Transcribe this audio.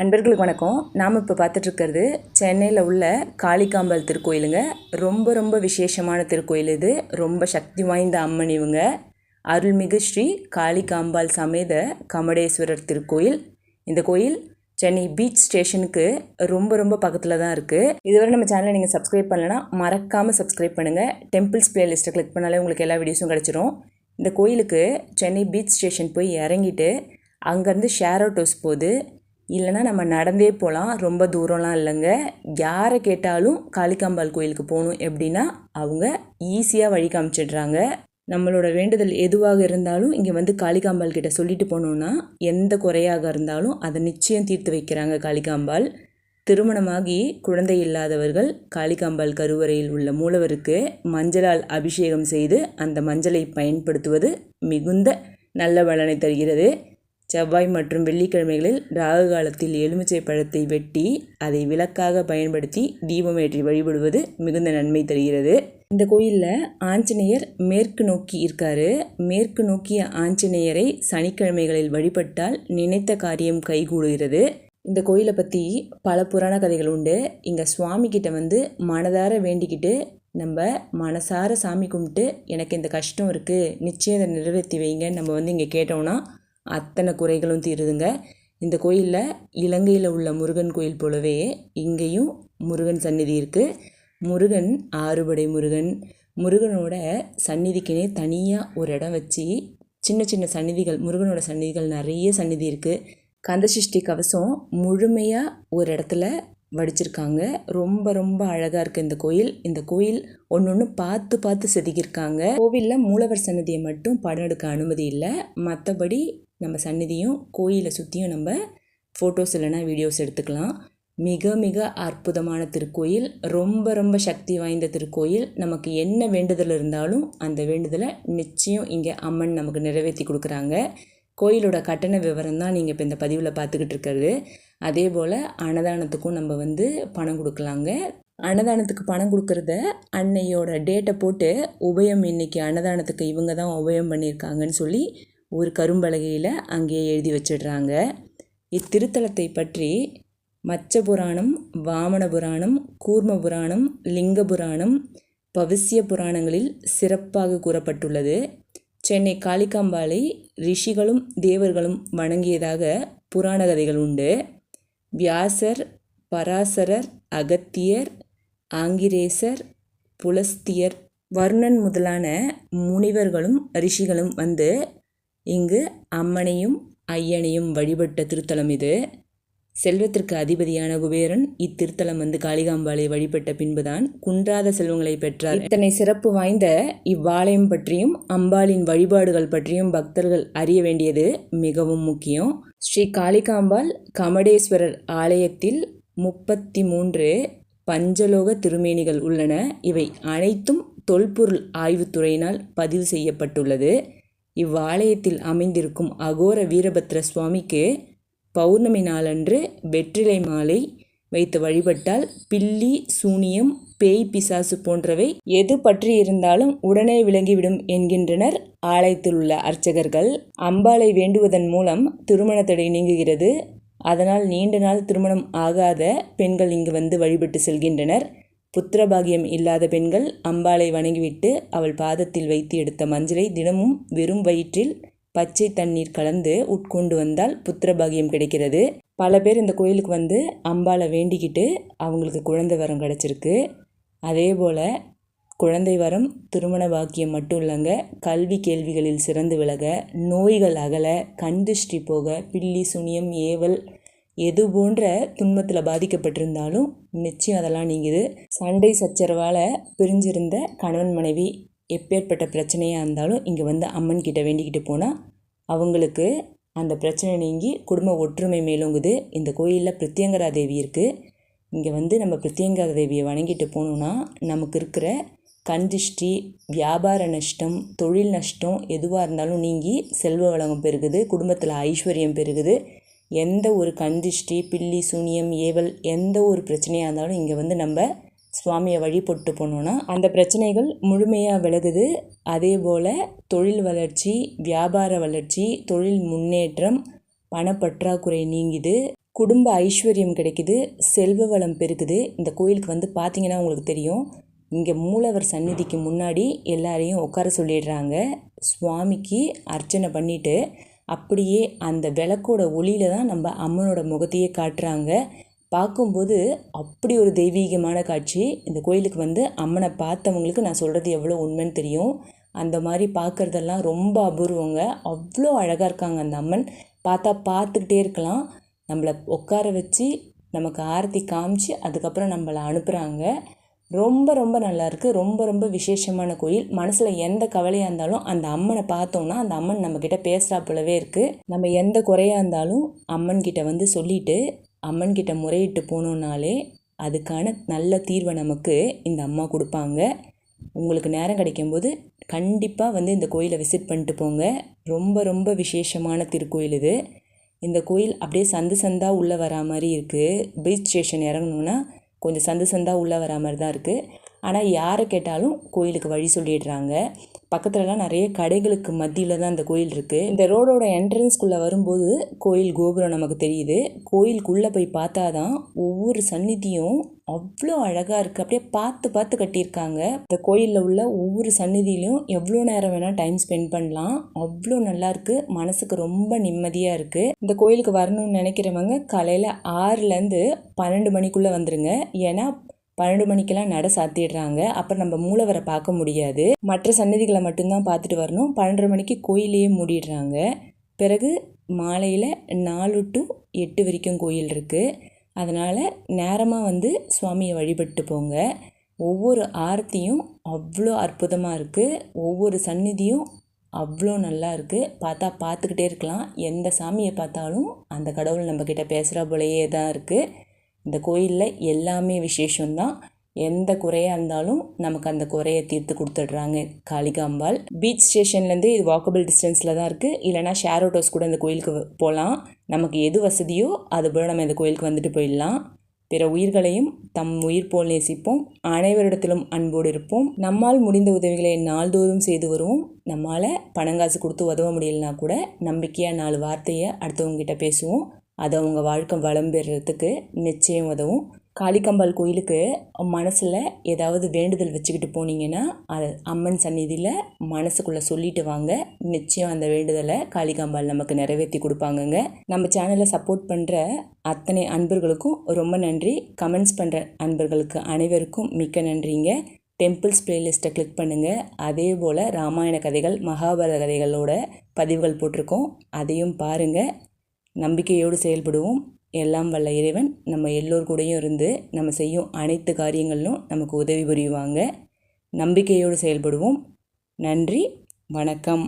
நண்பர்களுக்கு வணக்கம். நாம் இப்போ பார்த்துட்ருக்கிறது சென்னையில் உள்ள காளிகாம்பல் திருக்கோயிலுங்க. ரொம்ப ரொம்ப விசேஷமான திருக்கோயில் இது. ரொம்ப சக்தி வாய்ந்த அம்மன் இவங்க. அருள்மிகு ஸ்ரீ காளிகாம்பாள் சமேத கமடேஸ்வரர் திருக்கோயில். இந்த கோயில் சென்னை பீச் ஸ்டேஷனுக்கு ரொம்ப ரொம்ப பக்கத்தில் தான் இருக்குது இதுவரை நம்ம சேனலை நீங்கள் சப்ஸ்கிரைப் பண்ணலைன்னா மறக்காமல் சப்ஸ்கிரைப் பண்ணுங்கள் டெம்பிள்ஸ் பிளேலிஸ்ட்டை கிளிக் பண்ணாலே உங்களுக்கு எல்லா வீடியோஸும் கிடச்சிரும். இந்த கோயிலுக்கு சென்னை பீச் ஸ்டேஷன் போய் இறங்கிட்டு அங்கேருந்து ஷேர் ஆட்டோஸ் போகுது இல்லைன்னா நம்ம நடந்தே போகலாம். ரொம்ப தூரம்லாம் இல்லைங்க. யாரை கேட்டாலும் காளிகாம்பாள் கோயிலுக்கு போகணும் எப்படின்னா அவங்க ஈஸியாக வழி காமிச்சிடுறாங்க. நம்மளோட வேண்டுதல் எதுவாக இருந்தாலும் இங்கே வந்து காளிகாம்பாள் கிட்ட சொல்லிட்டு போனோம்னா எந்த குறையாக இருந்தாலும் அதை நிச்சயம் தீர்த்து வைக்கிறாங்க காளிகாம்பாள். திருமணமாகி குழந்தை இல்லாதவர்கள் காளிகாம்பாள் கருவறையில் உள்ள மூலவருக்கு மஞ்சளால் அபிஷேகம் செய்து அந்த மஞ்சளை பயன்படுத்துவது மிகுந்த நல்ல பலனை தருகிறது. செவ்வாய் மற்றும் வெள்ளிக்கிழமைகளில் ராகு காலத்தில் எலுமிச்சை பழத்தை வெட்டி அதை விளக்காக பயன்படுத்தி தீபமேற்றி வழிபடுவது மிகுந்த நன்மை தருகிறது. இந்த கோயிலில் ஆஞ்சநேயர் மேற்கு நோக்கி இருக்காரு. மேற்கு நோக்கிய ஆஞ்சநேயரை சனிக்கிழமைகளில் வழிபட்டால் நினைத்த காரியம் கைகூடுகிறது. இந்த கோயிலை பற்றி பல புராண கதைகள் உண்டு. இங்கே சுவாமிக்கிட்ட வந்து மனதார வேண்டிக்கிட்டு நம்ம மனசார சாமி கும்பிட்டு எனக்கு இந்த கஷ்டம் இருக்குது நிச்சயம் அதை நிறைவேற்றி வைங்க. நம்ம வந்து இங்கே கேட்டோம்னா அத்தனை குறைகளும் தீருதுங்க. இந்த கோயிலில் இலங்கையில் உள்ள முருகன் கோயில் போலவே இங்கேயும் முருகன் சந்நிதி இருக்குது முருகன் ஆறுபடை முருகன். முருகனோட சந்நிதிக்குனே தனியாக ஒரு இடம் வச்சு சின்ன சின்ன சந்நிதிகள் முருகனோட சந்நிதிகள் நிறைய சந்நிதி இருக்குது கந்தசிஷ்டி கவசம் முழுமையாக ஒரு இடத்துல வடிச்சிருக்காங்க. ரொம்ப ரொம்ப அழகாக இருக்குது இந்த கோயில். இந்த கோயில் ஒன்று ஒன்று பார்த்து பார்த்து செதுக்கியிருக்காங்க. கோவிலில் மூலவர் சன்னதியை மட்டும் படம் எடுக்க அனுமதி இல்லை. மற்றபடி நம்ம சந்நிதியும் கோயிலை சுற்றியும் நம்ம ஃபோட்டோஸ் இல்லைனா வீடியோஸ் எடுத்துக்கலாம். மிக மிக அற்புதமான திருக்கோயில் ரொம்ப ரொம்ப சக்தி வாய்ந்த திருக்கோயில். நமக்கு என்ன வேண்டுதல் இருந்தாலும் அந்த வேண்டுதலை நிச்சயம் இங்கே அம்மன் நமக்கு நிறைவேற்றி கொடுக்குறாங்க. கோயிலோட கட்டண விவரம் தான் நீங்கள் இப்போ இந்த பதிவில் பார்த்துக்கிட்டு இருக்கிறது. அதே போல் அன்னதானத்துக்கும் நம்ம வந்து பணம் கொடுக்கலாங்க. அன்னதானத்துக்கு பணம் கொடுக்குறத அன்னையோட டேட்டை போட்டு உபயம் இன்னைக்கு அன்னதானத்துக்கு இவங்க தான் உபயம் பண்ணியிருக்காங்கன்னு சொல்லி ஒரு கரும்பலகையில் அங்கேயே எழுதி வச்சிடுறாங்க. இத்திருத்தலத்தை பற்றி மச்ச புராணம் வாமன புராணம் கூர்ம புராணம் லிங்க புராணம் பவிசிய புராணங்களில் சிறப்பாக கூறப்பட்டுள்ளது. சென்னை காளிகாம்பாளை ரிஷிகளும் தேவர்களும் வணங்கியதாக புராண கதைகள் உண்டு. வியாசர் பராசரர் அகத்தியர் ஆங்கிரேசர் புலஸ்தியர் வருணன் முதலான முனிவர்களும் ரிஷிகளும் வந்து இங்கு அம்மனையும் ஐயனையும் வழிபட்ட திருத்தலம் இது. செல்வத்திற்கு அதிபதியான குபேரன் இத்திருத்தலம் வந்து காளிகாம்பாளை வழிபட்ட பின்புதான் குன்றாத செல்வங்களை பெற்றார். இத்தனை சிறப்பு வாய்ந்த இவ்வாலயம் பற்றியும் அம்பாளின் வழிபாடுகள் பற்றியும் பக்தர்கள் அறிய வேண்டியது மிகவும் முக்கியம். ஸ்ரீ காளிகாம்பாள் கமடேஸ்வரர் ஆலயத்தில் முப்பத்தி மூன்று பஞ்சலோக திருமேனிகள் உள்ளன. இவை அனைத்தும் தொல்பொருள் ஆய்வுத்துறையினால் பதிவு செய்யப்பட்டுள்ளது. இவ்வாலயத்தில் அமைந்திருக்கும் அகோர வீரபத்ர சுவாமிக்கு பௌர்ணமி நாளன்று வெற்றிலை மாலை வைத்து வழிபட்டால் பில்லி சூனியம் பேய் பிசாசு போன்றவை எது பற்றி இருந்தாலும் உடனே விளங்கிவிடும் என்கின்றனர் ஆலயத்தில் உள்ள அர்ச்சகர்கள். அம்பாளை வேண்டுவதன் மூலம் திருமண தடை நீங்குகிறது. அதனால் நீண்ட நாள் திருமணம் ஆகாத பெண்கள் இங்கு வந்து வழிபட்டு செல்கின்றனர். புத்திரபாகியம் இல்லாத பெண்கள் அம்பாளை வணங்கிவிட்டு அவள் பாதத்தில் வைத்து எடுத்த மஞ்சளை தினமும் வெறும் வயிற்றில் பச்சை தண்ணீர் கலந்து உட்கொண்டு வந்தால் புத்திரபாகியம் கிடைக்கிறது. பல பேர் இந்த கோயிலுக்கு வந்து அம்பாளை வேண்டிக்கிட்டு அவங்களுக்கு குழந்தை வரம் கிடச்சிருக்கு. அதே போல் குழந்தை வரம் திருமண பாக்கியம் மட்டும் இல்லைங்க கல்வி கேள்விகளில் சிறந்து விலக நோய்கள் அகல கண் திருஷ்டி போக பில்லி சுனியம் ஏவல் எது போன்ற துன்பத்தில் பாதிக்கப்பட்டிருந்தாலும் நிச்சயம் அதெல்லாம் நீங்குது. சண்டை சச்சரவால் பிரிஞ்சிருந்த கணவன் மனைவி எப்பேற்பட்ட பிரச்சனையாக இருந்தாலும் இங்கே வந்து அம்மன் கிட்ட வேண்டிக்கிட்டு போனால் அவங்களுக்கு அந்த பிரச்சனை நீங்கி குடும்ப ஒற்றுமை மேலோங்குது. இந்த கோயிலில் பிரத்யங்கரா தேவி இருக்குது இங்கே வந்து நம்ம பிரத்யங்கரா தேவியை வணங்கிட்டு போனோம்னா நமக்கு இருக்கிற கண் திருஷ்டி வியாபார நஷ்டம் தொழில் நஷ்டம் எதுவாக இருந்தாலும் நீங்கி செல்வ வளம் பெருகுது குடும்பத்தில் ஐஸ்வர்யம் பெருகுது. எந்த ஒரு கந்திஷ்டி பில்லி சூனியம் ஏவல் எந்த ஒரு பிரச்சனையாக இருந்தாலும் இங்கே வந்து நம்ம சுவாமியை வழிபட்டு போனோன்னா அந்த பிரச்சனைகள் முழுமையாக விலகுது. அதே போல் தொழில் வளர்ச்சி வியாபார வளர்ச்சி தொழில் முன்னேற்றம் பணப்பற்றாக்குறை நீங்குது. குடும்ப ஐஸ்வர்யம் கிடைக்குது. செல்வ வளம் பெருகுது. இந்த கோயிலுக்கு வந்து பார்த்தீங்கன்னா உங்களுக்கு தெரியும். இங்கே மூலவர் சந்நிதிக்கு முன்னாடி எல்லாரையும் உட்கார சொல்லிடுறாங்க. சுவாமிக்கு அர்ச்சனை பண்ணிவிட்டு அப்படியே அந்த விளக்கோட ஒளியில தான் நம்ம அம்மனோட முகத்தையே காட்டுறாங்க. பார்க்கும்போது அப்படி ஒரு தெய்வீகமான காட்சி. இந்த கோயிலுக்கு வந்து அம்மனை பார்த்தவங்களுக்கு நான் சொல்கிறது எவ்வளோ உண்மைன்னு தெரியும். அந்த மாதிரி பார்க்குறதெல்லாம் ரொம்ப அபூர்வங்க. அவ்வளோ அழகாக இருக்காங்க அந்த அம்மன். பார்த்தா பார்த்துக்கிட்டே இருக்கலாம். நம்மளை உட்கார வச்சு நமக்கு ஆரத்தி காமிச்சு அதுக்கப்புறம் நம்மளை அனுப்புகிறாங்க ரொம்ப ரொம்ப நல்லாயிருக்கு. ரொம்ப ரொம்ப விசேஷமான கோயில். மனசில் எந்த கவலையாக இருந்தாலும் அந்த அம்மனை பார்த்தோம்னா அந்த அம்மன் நம்மக்கிட்ட பேசுகிறா போலவே இருக்குது நம்ம எந்த குறையாக இருந்தாலும் அம்மன் கிட்ட வந்து சொல்லிவிட்டு அம்மன் கிட்ட முறையிட்டு போனோம்னாலே அதுக்கான நல்ல தீர்வை நமக்கு இந்த அம்மா கொடுப்பாங்க. உங்களுக்கு நேரம் கிடைக்கும்போது கண்டிப்பாக வந்து இந்த கோயிலை விசிட் பண்ணிட்டு போங்க. ரொம்ப ரொம்ப விசேஷமான திருக்கோயில் இது. இந்த கோயில் அப்படியே சந்து சந்தாக உள்ளே வரா மாதிரி இருக்குது பீச் ஸ்டேஷன் இறங்கணுன்னா கொஞ்சம் சந்து சந்தாக உள்ளே வரா மாதிரி தான் இருக்குது. ஆனால் யாரை கேட்டாலும் கோயிலுக்கு வழி சொல்லிடுறாங்க. பக்கத்துலலாம் நிறைய கடைகளுக்கு மத்தியில் தான் இந்த கோயில் இருக்குது இந்த ரோடோட என்ட்ரன்ஸ்குள்ளே வரும்போது கோயில் கோபுரம் நமக்கு தெரியுது. கோயிலுக்குள்ளே போய் பார்த்தா தான் ஒவ்வொரு சந்நிதியும் அவ்வளோ அழகாக இருக்குது அப்படியே பார்த்து பார்த்து கட்டியிருக்காங்க. இந்த கோயிலில் உள்ள ஒவ்வொரு சந்நிதியிலையும் எவ்வளோ நேரம் வேணால் டைம் ஸ்பெண்ட் பண்ணலாம். அவ்வளோ நல்லா இருக்குது மனசுக்கு ரொம்ப நிம்மதியாக இருக்குது இந்த கோயிலுக்கு வரணும்னு நினைக்கிறவங்க காலையில் ஆறுலேருந்து பன்னெண்டு மணிக்குள்ளே வந்துடுங்க ஏன்னா பன்னெண்டு மணிக்கெல்லாம் நட சாத்திடுறாங்க. அப்புறம் நம்ம மூலவரை பார்க்க முடியாது. மற்ற சன்னதிகளை மட்டும்தான் பார்த்துட்டு வரணும். பன்னெண்டரை மணிக்கு கோயிலையே மூடிடுறாங்க. பிறகு மாலையில் நாலு டு எட்டு வரைக்கும் கோயில் இருக்குது அதனால் நேரமாக வந்து சுவாமியை வழிபட்டு போங்க. ஒவ்வொரு ஆர்த்தியும் அவ்வளோ அற்புதமாக இருக்குது ஒவ்வொரு சந்நிதியும் அவ்வளோ நல்லா இருக்குது பார்த்தா பார்த்துக்கிட்டே இருக்கலாம். எந்த சாமியை பார்த்தாலும் அந்த கடவுள் நம்மக்கிட்ட பேசுகிற போலையே தான் இருக்குது இந்த கோயிலில் எல்லாமே விசேஷம்தான். எந்த குறையாக இருந்தாலும் நமக்கு அந்த குறையை தீர்த்து கொடுத்துட்றாங்க காளிகாம்பாள். பீச் ஸ்டேஷன்லேருந்து இது வாக்கபிள் டிஸ்டன்ஸில் தான் இருக்குது இல்லைனா ஷேர் ஆட்டோஸ் கூட இந்த கோயிலுக்கு போகலாம் நமக்கு எது வசதியோ அது போல் நம்ம இந்த கோயிலுக்கு வந்துட்டு போயிடலாம். பிற உயிர்களையும் தம் உயிர் போல் நேசிப்போம். அனைவரிடத்திலும் அன்போடு இருப்போம். நம்மால் முடிந்த உதவிகளை நாள்தோறும் செய்து வருவோம். நம்மால் பணங்காசு கொடுத்து உதவ முடியலனா கூட நம்பிக்கையாக நாலு வார்த்தையை அடுத்தவங்ககிட்ட பேசுவோம். அது அவங்க வாழ்க்கை வளம் பெறுறதுக்கு நிச்சயம் உதவும். காளிக்கம்பாள் கோயிலுக்கு மனசில் ஏதாவது வேண்டுதல் வச்சுக்கிட்டு போனீங்கன்னா அது அம்மன் சந்நிதியில் மனசுக்குள்ளே சொல்லிட்டு வாங்க. நிச்சயம் அந்த வேண்டுதலை காளிகாம்பாள் நமக்கு நிறைவேற்றி கொடுப்பாங்கங்க. நம்ம சேனலை சப்போர்ட் பண்ணுற அத்தனை அன்பர்களுக்கும் ரொம்ப நன்றி. கமெண்ட்ஸ் பண்ணுற அன்பர்களுக்கு அனைவருக்கும் மிக்க நன்றிங்க. டெம்பிள்ஸ் பிளேலிஸ்ட்டை கிளிக் பண்ணுங்கள் அதே போல் ராமாயண கதைகள் மகாபாரத கதைகளோட பதிவுகள் போட்டிருக்கோம். அதையும் பாருங்கள் நம்பிக்கையோடு செயல்படுவோம். எல்லாம் வல்ல இறைவன் நம்ம எல்லோர் கூடயும் இருந்து நம்ம செய்யும் அனைத்து காரியங்களிலும் நமக்கு உதவி புரிவாங்க. நம்பிக்கையோடு செயல்படுவோம். நன்றி வணக்கம்.